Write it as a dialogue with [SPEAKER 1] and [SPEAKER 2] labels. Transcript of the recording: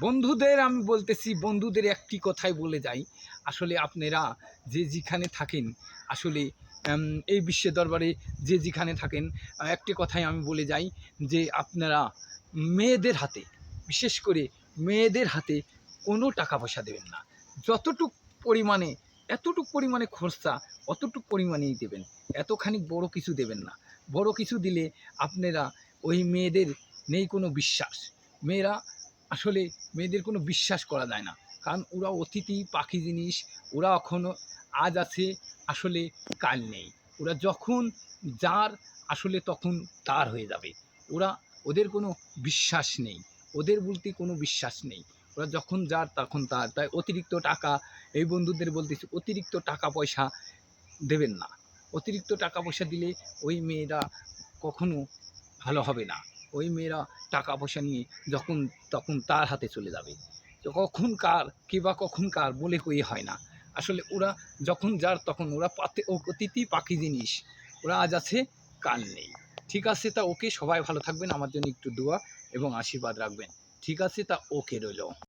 [SPEAKER 1] বন্ধুদের আমি বলতেছি, বন্ধুদের একটি কথাই বলে যাই। আসলে আপনারা যে যেখানে থাকেন, আসলে এই বিশ্ব দরবারে যে যেখানে থাকেন একটি কথাই আমি বলে যাই যে আপনারা মেয়েদের হাতে, বিশেষ করে মেয়েদের হাতে কোনো টাকা পয়সা দেবেন না। যতটুক পরিমাণে, এতটুক পরিমাণে খরচা, অতটুক পরিমাণেই দেবেন। এতখানি বড় কিছু দেবেন না। বড় কিছু দিলে আপনারা ওই মেয়েদের নেই কোনো বিশ্বাস। মেয়েরা আসলে মেয়েদের কোনো বিশ্বাস করা যায় না। কারণ ওরা অতিথি, পাখি জিনিস, ওরা এখনও আজ আছে, আসলে কাল নেই। ওরা যখন যার, আসলে তখন তার হয়ে যাবে। ওরা, ওদের কোনো বিশ্বাস নেই। ওদের বলতে কোনো বিশ্বাস নেই। ওরা যখন যার, তখন তার। তাই অতিরিক্ত টাকা, এই বন্ধুদের বলতেছি, অতিরিক্ত টাকা পয়সা দেবেন না। অতিরিক্ত টাকা পয়সা দিলে ওই মেয়েরা কখনো ভালো হবে না। ওই মেয়েরা টাকা পয়সা নিয়ে যখন, তখন তার হাতে চলে যাবে। কখন কার কিবা কখন কার বলে কই হয় না। আসলে ওরা যখন যার তখন ওরা পাতে, ও অতিথি পাখি জিনিস, ওরা আজ আছে, কাল নেই। ঠিক আছে তা ওকে সবাই ভালো থাকবেন, আমার জন্য একটু দোয়া এবং আশীর্বাদ রাখবেন। ঠিক আছে তা ওকে রইল।